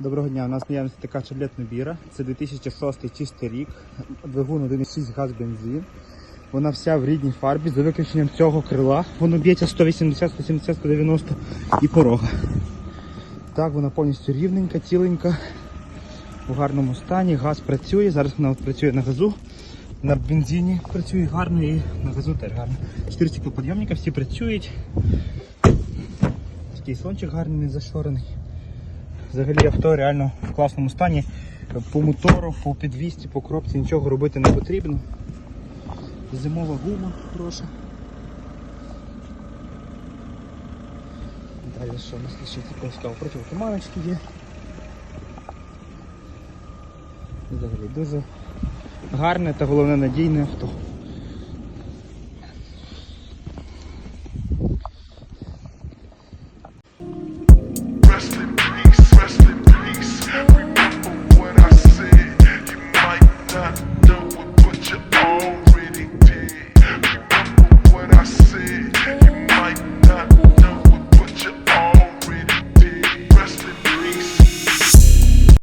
Доброго дня, у нас наявність така шаблетна біра. Це 2006 чистий рік, двигун 1,6 газ бензин. Вона вся в рідній фарбі, за виключенням цього крила. Воно б'ється 180, 170, 190 і порога. Так, вона повністю рівненька, ціленька, у гарному стані. Газ працює. Зараз вона працює на газу. На бензині працює гарно і на газу теж гарно. Чотири стеклоподйомника, всі працюють. Такий сончик гарний не зашорений. Взагалі авто реально в класному стані. По мотору, по підвісті, по коробці нічого робити не потрібно. Зимова гума хороша. Далі що у нас ще такого цікаво? Противотуманочки є. Взагалі дуже гарне та головне надійне авто. get your own.